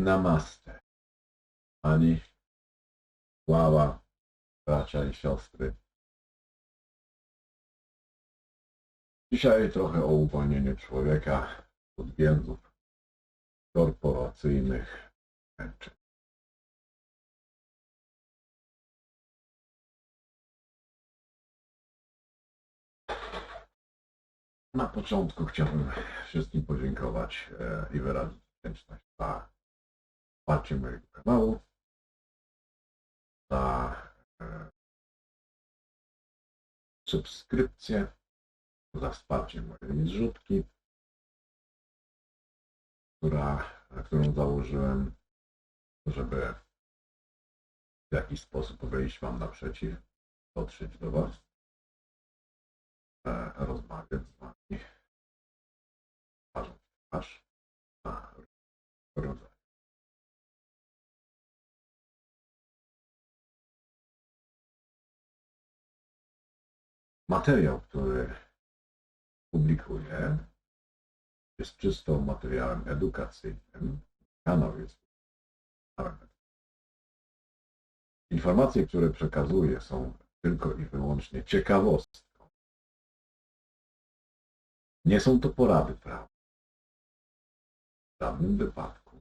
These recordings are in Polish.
Namaste. Ani sława, bracia i siostry. Dzisiaj trochę o uwolnieniu człowieka od więzów korporacyjnych męczeń. Na początku chciałbym wszystkim podziękować e, i wyrazić wdzięczność za wsparcie mojego kanału, za e, subskrypcję, za wsparcie mojej zrzutki, która, którą założyłem, żeby w jakiś sposób wyjść Wam naprzeciw, dotrzeć do Was, e, rozmawiać z Wami, Materiał, który publikuję, jest czysto materiałem edukacyjnym. Kanał jest. Informacje, które przekazuję, są tylko i wyłącznie ciekawostką. Nie są to porady prawne. W żadnym wypadku.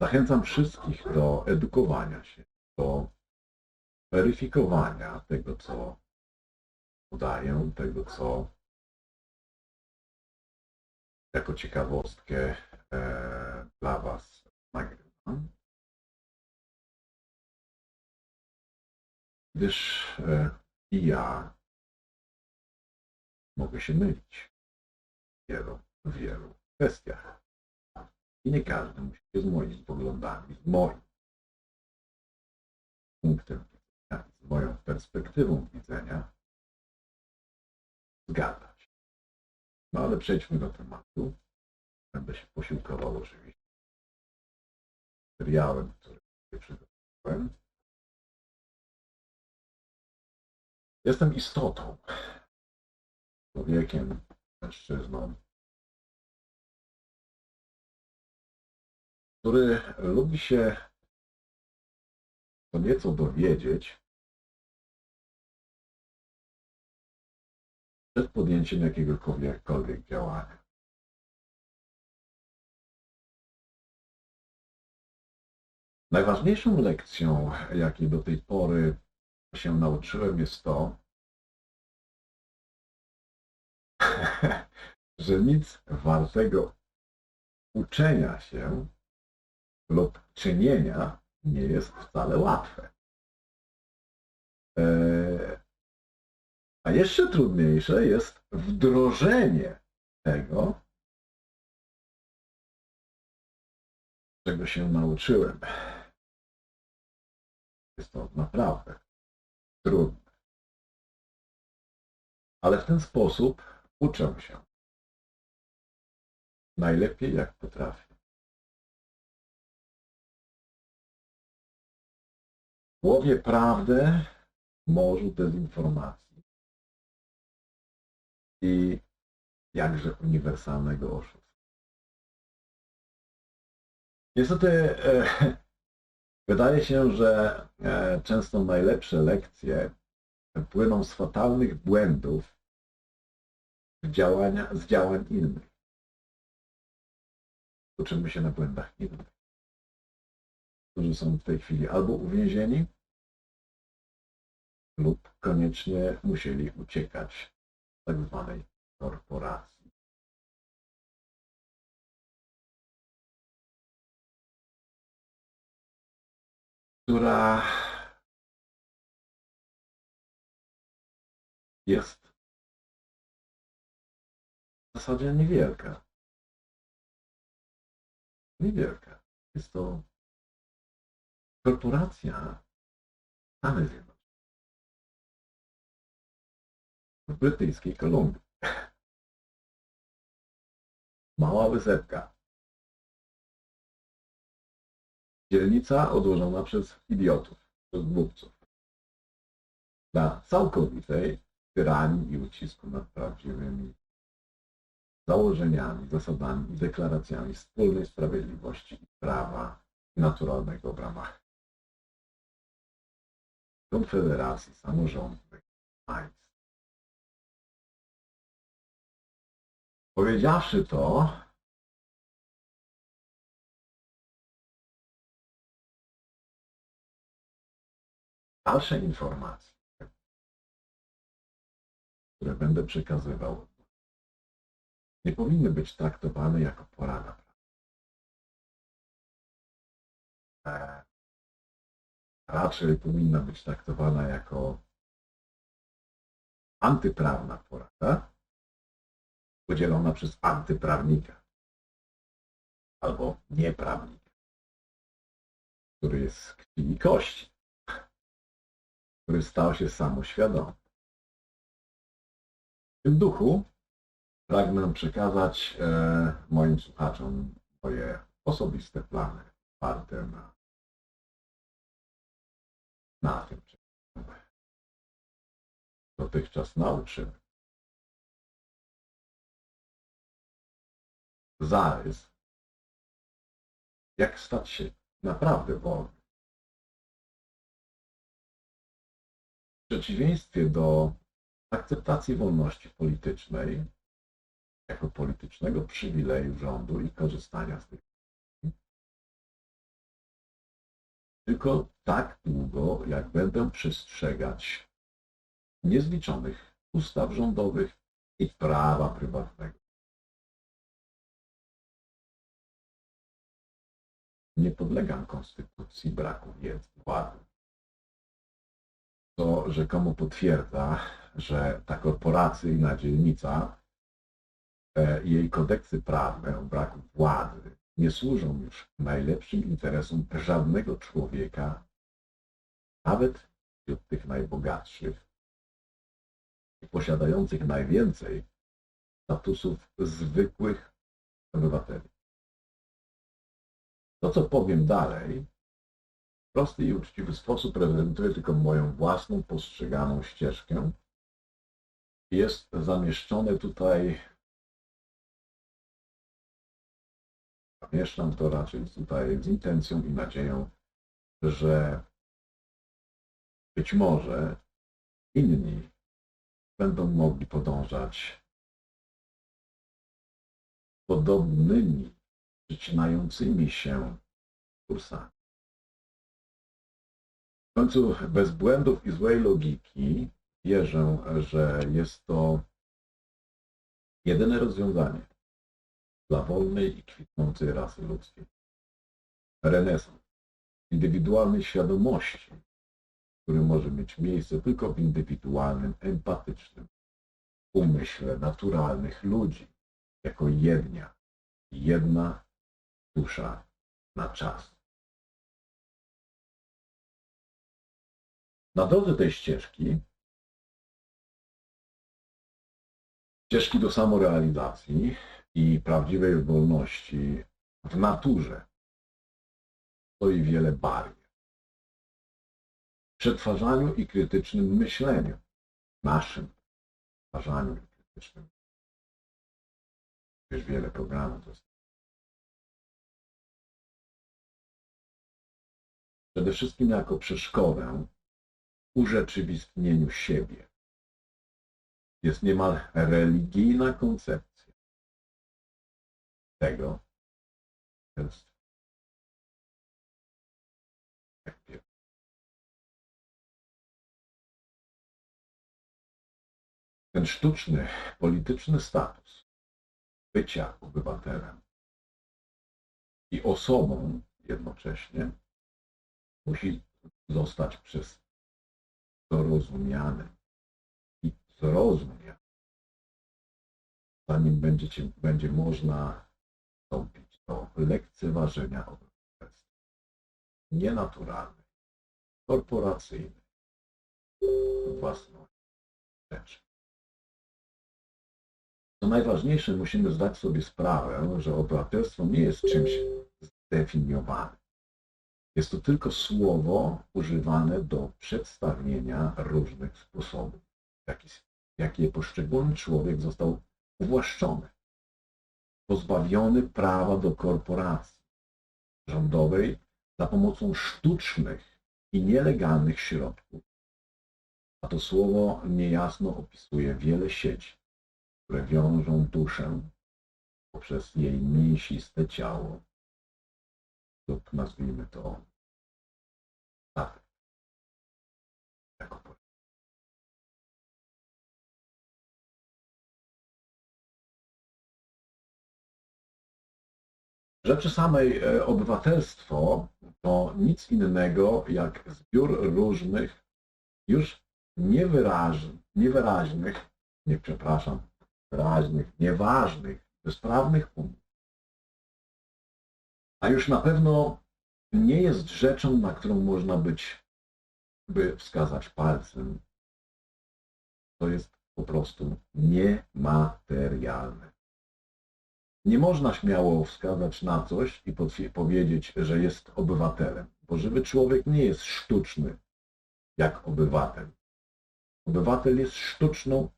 Zachęcam wszystkich do edukowania się, do weryfikowania tego, co podaję, tego, co jako ciekawostkę e, dla Was nagrywam. Gdyż e, i ja mogę się mylić w wielu, w wielu kwestiach. I nie każdy musi się z moimi poglądami, z moim punktem z moją perspektywą widzenia zgadzać. No ale przejdźmy do tematu. Będę się posiłkował oczywiście materiałem, który przygotowałem. Jestem istotą, człowiekiem, mężczyzną, który lubi się co nieco dowiedzieć przed podjęciem jakiegokolwiek działania. Najważniejszą lekcją, jakiej do tej pory się nauczyłem, jest to, że nic wartego uczenia się lub czynienia nie jest wcale łatwe. Eee, A jeszcze trudniejsze jest wdrożenie tego, czego się nauczyłem. Jest to naprawdę trudne. Ale w ten sposób uczę się. Najlepiej jak potrafię. Łowię prawdę w morzu dezinformacji i jakże uniwersalnego oszustwa. Niestety e, wydaje się, że e, często najlepsze lekcje płyną z fatalnych błędów działania, z działań innych. Uczymy się na błędach innych, którzy są w tej chwili albo uwięzieni, lub koniecznie musieli uciekać z tak korporacji. która jest w zasadzie niewielka. Niewielka. Jest to korporacja Stany Zjednoczone. Brytyjskiej Kolumbii. Mała wysepka. Dzielnica odłożona przez idiotów, przez głupców. Dla całkowitej tyranii i ucisku nad prawdziwymi założeniami, zasadami i deklaracjami wspólnej sprawiedliwości i prawa naturalnego w ramach Konfederacji Samorządnych Państw. Powiedziawszy to, dalsze informacje, które będę przekazywał, nie powinny być traktowane jako porada. E, Raczej powinna być traktowana jako antyprawna porada, podzielona przez antyprawnika albo nieprawnika, który jest z krwi i kości, który stał się samoświadomy. W tym duchu pragnę przekazać e, moim słuchaczom moje osobiste plany oparte na, na tym, czego dotychczas nauczyłem. Zarys, jak stać się naprawdę wolnym. W przeciwieństwie do akceptacji wolności politycznej jako politycznego przywileju rządu i korzystania z tych tylko tak długo, jak będę przestrzegać niezliczonych ustaw rządowych i prawa prywatnego. Nie podlegam konstytucji braku wiedzy władzy. To rzekomo potwierdza, że ta korporacyjna dzielnica e, i jej kodeksy prawne o braku władzy nie służą już najlepszym interesom żadnego człowieka, nawet wśród tych najbogatszych posiadających najwięcej statusów zwykłych obywateli. To, co powiem dalej, w prosty i uczciwy sposób prezentuje tylko moją własną postrzeganą ścieżkę. Jest zamieszczone tutaj Zamieszczam to raczej tutaj z intencją i nadzieją, że być może inni będą mogli podążać podobnymi, przyczynającymi się kursami. W końcu bez błędów i złej logiki wierzę, że jest to jedyne rozwiązanie dla wolnej i kwitnącej rasy ludzkiej. Renesans indywidualnej świadomości, który może mieć miejsce tylko w indywidualnym, empatycznym umyśle naturalnych ludzi, jako jednia, jedna dusza na czas. Na drodze tej ścieżki, ścieżki do samorealizacji, i prawdziwej wolności w naturze stoi wiele barier. W przetwarzaniu i krytycznym myśleniu, naszym przetwarzaniu i krytycznym. Jest wiele programów. Przede wszystkim jako przeszkodę urzeczywistnieniu siebie. Jest niemal religijna koncepcja tego jest ten sztuczny polityczny status bycia obywatelem i osobą jednocześnie musi zostać przez zrozumiany i zrozumiany, zanim będziecie, będzie można przystąpić do lekceważenia obywatelstwa. Nienaturalnej, korporacyjnej, własności rzeczy. Co najważniejsze, musimy zdać sobie sprawę, że obywatelstwo nie jest czymś zdefiniowanym. Jest to tylko słowo używane do przedstawienia różnych sposobów, w jaki, w jaki poszczególny człowiek został uwłaszczony pozbawiony prawa do korporacji rządowej za pomocą sztucznych i nielegalnych środków. A to słowo niejasno opisuje wiele sieci, które wiążą duszę poprzez jej mięsiste ciało nazwijmy to tak. Jako rzeczy samej e, obywatelstwo to nic innego jak zbiór różnych, już niewyraź, niewyraźnych, nie przepraszam, wyraźnych, nieważnych, bezprawnych umów. A już na pewno nie jest rzeczą, na którą można być, by wskazać palcem. To jest po prostu niematerialne. Nie można śmiało wskazać na coś i powiedzieć, że jest obywatelem, bo żywy człowiek nie jest sztuczny jak obywatel. Obywatel jest sztuczną,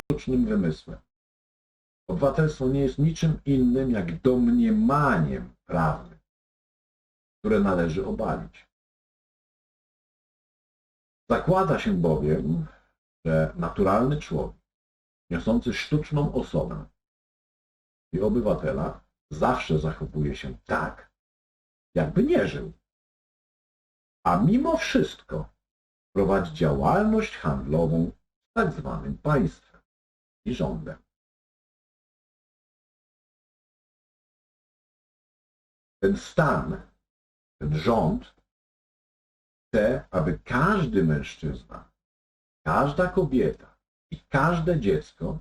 sztucznym wymysłem. Obywatelstwo nie jest niczym innym jak domniemaniem prawnym, które należy obalić. Zakłada się bowiem, że naturalny człowiek, niosący sztuczną osobę i obywatela, zawsze zachowuje się tak, jakby nie żył. A mimo wszystko prowadzi działalność handlową z tak zwanym państwem i rządem. Ten stan, ten rząd chce, aby każdy mężczyzna, każda kobieta i każde dziecko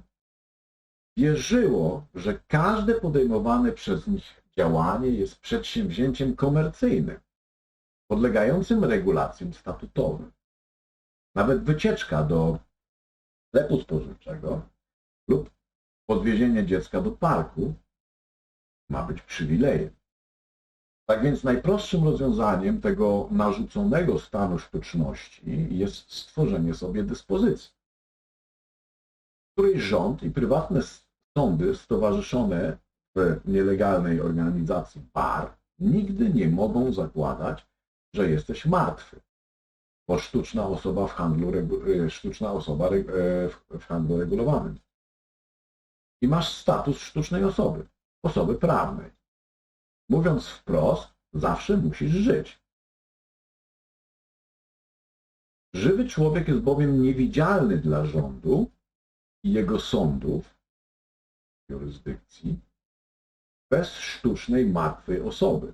wierzyło, że każde podejmowane przez nich działanie jest przedsięwzięciem komercyjnym, podlegającym regulacjom statutowym. Nawet wycieczka do sklepu spożywczego lub podwiezienie dziecka do parku ma być przywilejem. Tak więc najprostszym rozwiązaniem tego narzuconego stanu sztuczności jest stworzenie sobie dyspozycji, w której rząd i prywatne sądy stowarzyszone w nielegalnej organizacji BAR nigdy nie mogą zakładać, że jesteś martwy, bo sztuczna osoba w handlu, e, sztuczna osoba e, w handlu regulowanym. I masz status sztucznej osoby, osoby prawnej. Mówiąc wprost, zawsze musisz żyć. Żywy człowiek jest bowiem niewidzialny dla rządu i jego sądów, jurysdykcji, bez sztucznej martwej osoby.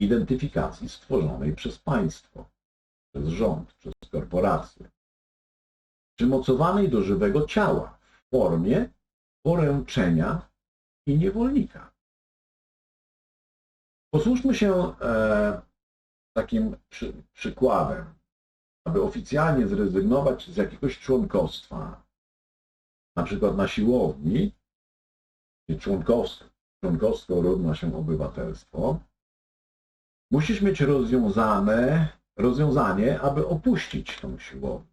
Identyfikacji stworzonej przez państwo, przez rząd, przez korporacje, przymocowanej do żywego ciała w formie poręczenia i niewolnika. Posłuchmy się e, takim przy, przykładem, aby oficjalnie zrezygnować z jakiegoś członkostwa, na przykład na siłowni, członkowstwo, członkowstwo równa się obywatelstwo, musisz mieć rozwiązane, rozwiązanie, aby opuścić tą siłownię.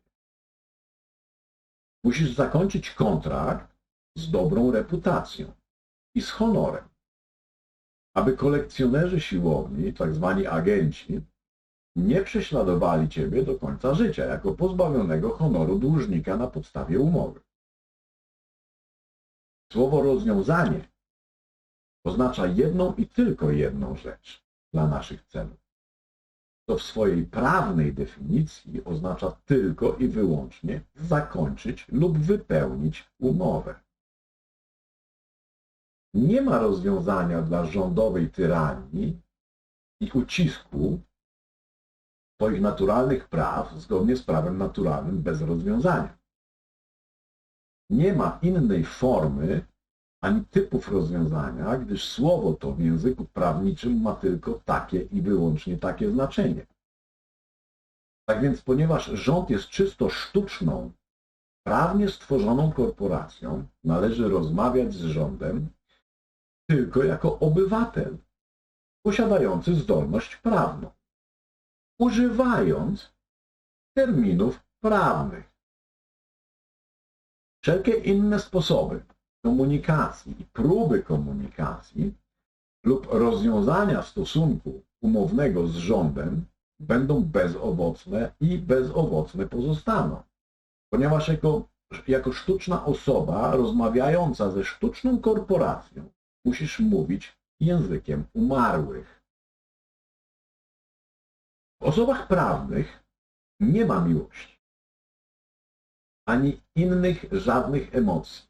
Musisz zakończyć kontrakt z dobrą reputacją i z honorem, aby kolekcjonerzy siłowni, tak zwani agenci, nie prześladowali Ciebie do końca życia jako pozbawionego honoru dłużnika na podstawie umowy. Słowo rozwiązanie oznacza jedną i tylko jedną rzecz dla naszych celów. To w swojej prawnej definicji oznacza tylko i wyłącznie zakończyć lub wypełnić umowę. Nie ma rozwiązania dla rządowej tyranii i ucisku swoich naturalnych praw zgodnie z prawem naturalnym bez rozwiązania. Nie ma innej formy ani typów rozwiązania, gdyż słowo to w języku prawniczym ma tylko takie i wyłącznie takie znaczenie. Tak więc, ponieważ rząd jest czysto sztuczną, prawnie stworzoną korporacją, należy rozmawiać z rządem tylko jako obywatel posiadający zdolność prawną, używając terminów prawnych. Wszelkie inne sposoby komunikacji i próby komunikacji lub rozwiązania stosunku umownego z rządem będą bezowocne i bezowocne pozostaną. Ponieważ jako, jako sztuczna osoba rozmawiająca ze sztuczną korporacją musisz mówić językiem umarłych. W osobach prawnych nie ma miłości, ani innych żadnych emocji,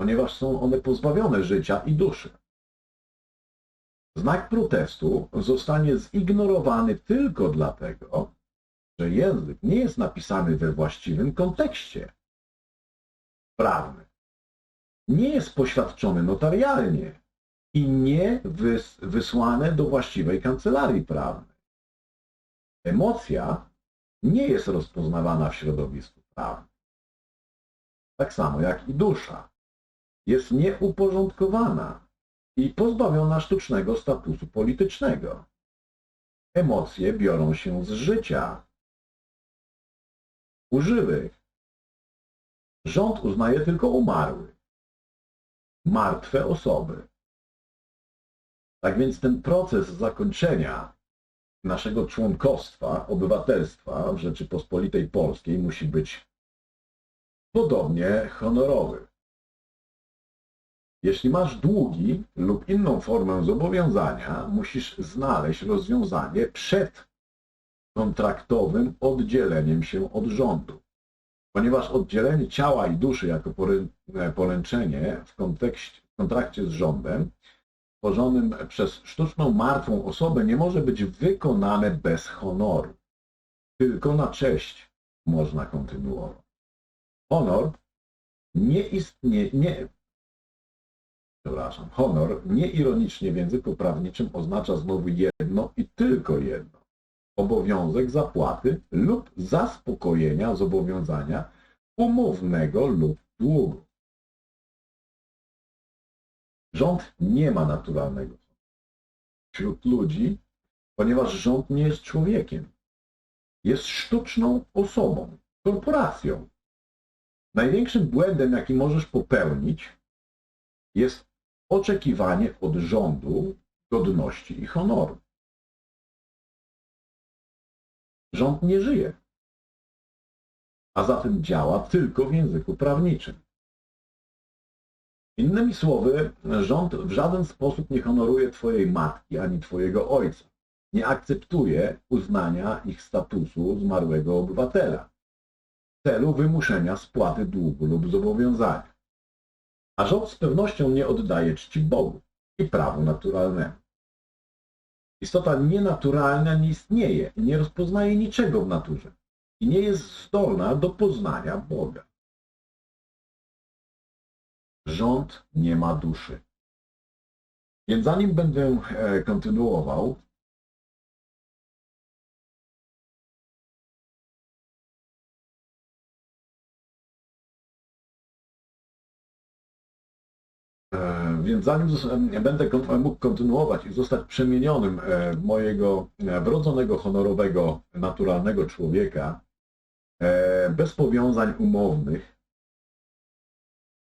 ponieważ są one pozbawione życia i duszy. Znak protestu zostanie zignorowany tylko dlatego, że język nie jest napisany we właściwym kontekście prawnym. Nie jest poświadczony notarialnie i nie wys wysłane do właściwej kancelarii prawnej. Emocja nie jest rozpoznawana w środowisku prawnym. Tak samo jak i dusza. Jest nieuporządkowana i pozbawiona sztucznego statusu politycznego. Emocje biorą się z życia. U żywych rząd uznaje tylko umarłych, martwe osoby. Tak więc ten proces zakończenia naszego członkostwa, obywatelstwa w Rzeczypospolitej Polskiej musi być podobnie honorowy. Jeśli masz długi lub inną formę zobowiązania, musisz znaleźć rozwiązanie przed kontraktowym oddzieleniem się od rządu. Ponieważ oddzielenie ciała i duszy jako porę- poręczenie w, kontekście, w kontrakcie z rządem tworzonym przez sztuczną martwą osobę nie może być wykonane bez honoru. Tylko na cześć można kontynuować. Honor nie istnieje, nie, przepraszam, honor nieironicznie w języku prawniczym oznacza znowu jedno i tylko jedno. Obowiązek zapłaty lub zaspokojenia zobowiązania umownego lub długu. Rząd nie ma naturalnego wśród ludzi, ponieważ rząd nie jest człowiekiem. Jest sztuczną osobą, korporacją. Największym błędem, jaki możesz popełnić, jest oczekiwanie od rządu godności i honoru. Rząd nie żyje, a zatem działa tylko w języku prawniczym. Innymi słowy, rząd w żaden sposób nie honoruje Twojej matki ani Twojego ojca. Nie akceptuje uznania ich statusu zmarłego obywatela w celu wymuszenia spłaty długu lub zobowiązania. A rząd z pewnością nie oddaje czci Bogu i prawu naturalnemu. Istota nienaturalna nie istnieje i nie rozpoznaje niczego w naturze i nie jest zdolna do poznania Boga. Rząd nie ma duszy. Więc zanim będę e, kontynuował, E, Więc zanim zos- będę mógł kontynuować i zostać przemienionym e, mojego e, wrodzonego, honorowego, naturalnego człowieka, e, bez powiązań umownych,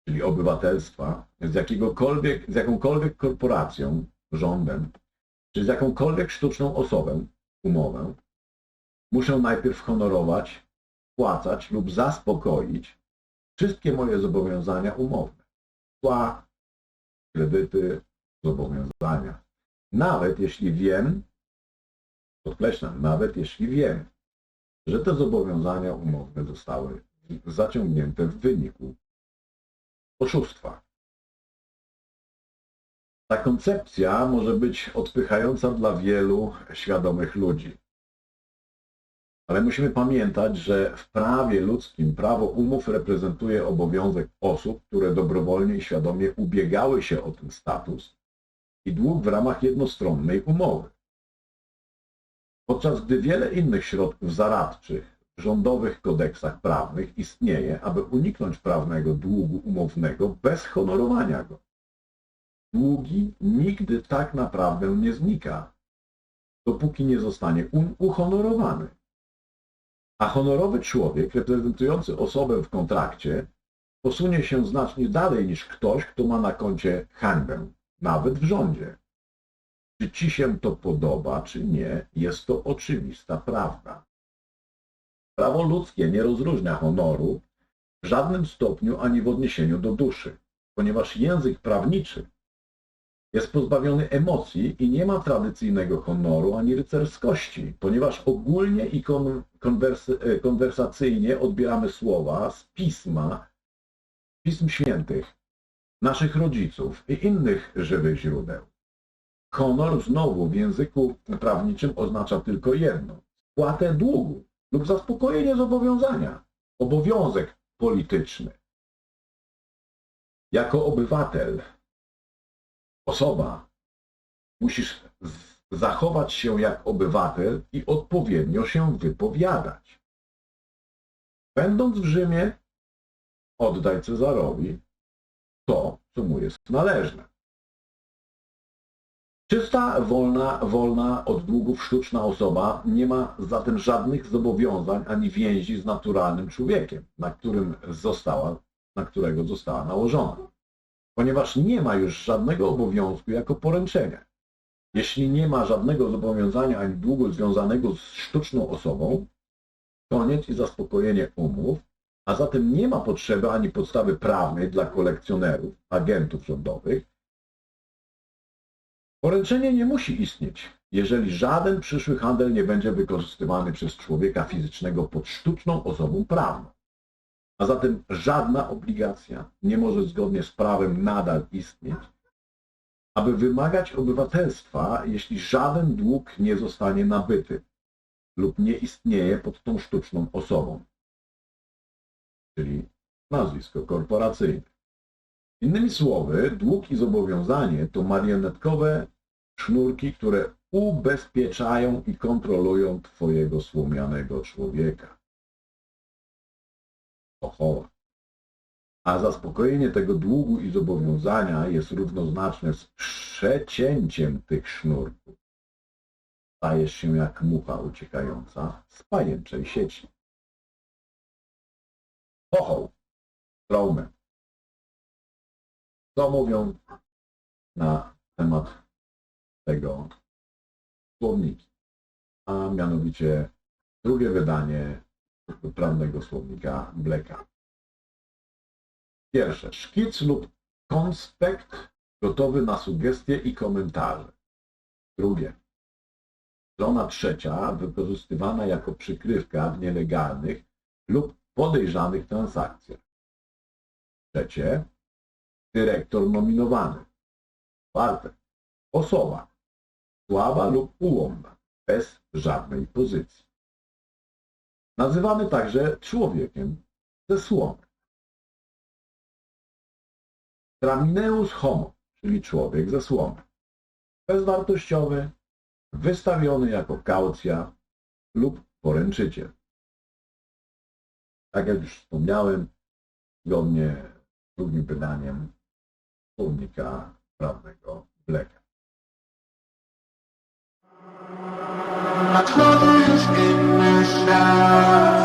czyli obywatelstwa, z, jakiegokolwiek, z jakąkolwiek korporacją, rządem, czy z jakąkolwiek sztuczną osobą, umowę, muszę najpierw honorować, płacać lub zaspokoić wszystkie moje zobowiązania umowne. Cła, kredyty, zobowiązania. Nawet jeśli wiem, podkreślam, nawet jeśli wiem, że te zobowiązania umowne zostały zaciągnięte w wyniku oszustwa. Ta koncepcja może być odpychająca dla wielu świadomych ludzi. Ale musimy pamiętać, że w prawie ludzkim prawo umów reprezentuje obowiązek osób, które dobrowolnie i świadomie ubiegały się o ten status i dług w ramach jednostronnej umowy. Podczas gdy wiele innych środków zaradczych rządowych kodeksach prawnych istnieje, aby uniknąć prawnego długu umownego bez honorowania go. Długi nigdy tak naprawdę nie znika, dopóki nie zostanie uhonorowany. A honorowy człowiek reprezentujący osobę w kontrakcie posunie się znacznie dalej niż ktoś, kto ma na koncie hańbę, nawet w rządzie. Czy ci się to podoba, czy nie, jest to oczywista prawda. Prawo ludzkie nie rozróżnia honoru w żadnym stopniu ani w odniesieniu do duszy, ponieważ język prawniczy jest pozbawiony emocji i nie ma tradycyjnego honoru ani rycerskości, ponieważ ogólnie i kon, konwersy, e, konwersacyjnie odbieramy słowa z pisma, pism świętych, naszych rodziców i innych żywych źródeł. Honor znowu w języku prawniczym oznacza tylko jedno spłatę długu lub zaspokojenie zobowiązania, obowiązek polityczny. Jako obywatel, osoba, musisz zachować się jak obywatel i odpowiednio się wypowiadać. Będąc w Rzymie, oddaj Cezarowi to, co mu jest należne. Czysta, wolna, wolna od długów sztuczna osoba nie ma zatem żadnych zobowiązań ani więzi z naturalnym człowiekiem, na, którym została, na którego została nałożona, ponieważ nie ma już żadnego obowiązku jako poręczenia. Jeśli nie ma żadnego zobowiązania ani długu związanego z sztuczną osobą, koniec i zaspokojenie umów, a zatem nie ma potrzeby ani podstawy prawnej dla kolekcjonerów, agentów rządowych, Poręczenie nie musi istnieć, jeżeli żaden przyszły handel nie będzie wykorzystywany przez człowieka fizycznego pod sztuczną osobą prawną. A zatem żadna obligacja nie może zgodnie z prawem nadal istnieć, aby wymagać obywatelstwa, jeśli żaden dług nie zostanie nabyty lub nie istnieje pod tą sztuczną osobą, czyli nazwisko korporacyjne. Innymi słowy, dług i zobowiązanie to marionetkowe sznurki, które ubezpieczają i kontrolują Twojego słomianego człowieka. Oho. A zaspokojenie tego długu i zobowiązania jest równoznaczne z przecięciem tych sznurków. Stajesz się jak mucha uciekająca z pajęczej sieci. Oho. Traumę. Co mówią na temat tego słowniki, a mianowicie drugie wydanie prawnego słownika Bleka. Pierwsze, szkic lub konspekt gotowy na sugestie i komentarze. Drugie, strona trzecia wykorzystywana jako przykrywka w nielegalnych lub podejrzanych transakcjach. Trzecie, dyrektor nominowany. Czwarte, osoba słaba lub ułomna, bez żadnej pozycji. Nazywany także człowiekiem ze słomy. Tramineus homo, czyli człowiek ze słomy. Bezwartościowy, wystawiony jako kaucja lub poręczyciel. Tak jak już wspomniałem, zgodnie z drugim wydaniem słownika prawnego Bleka. my clothes in the.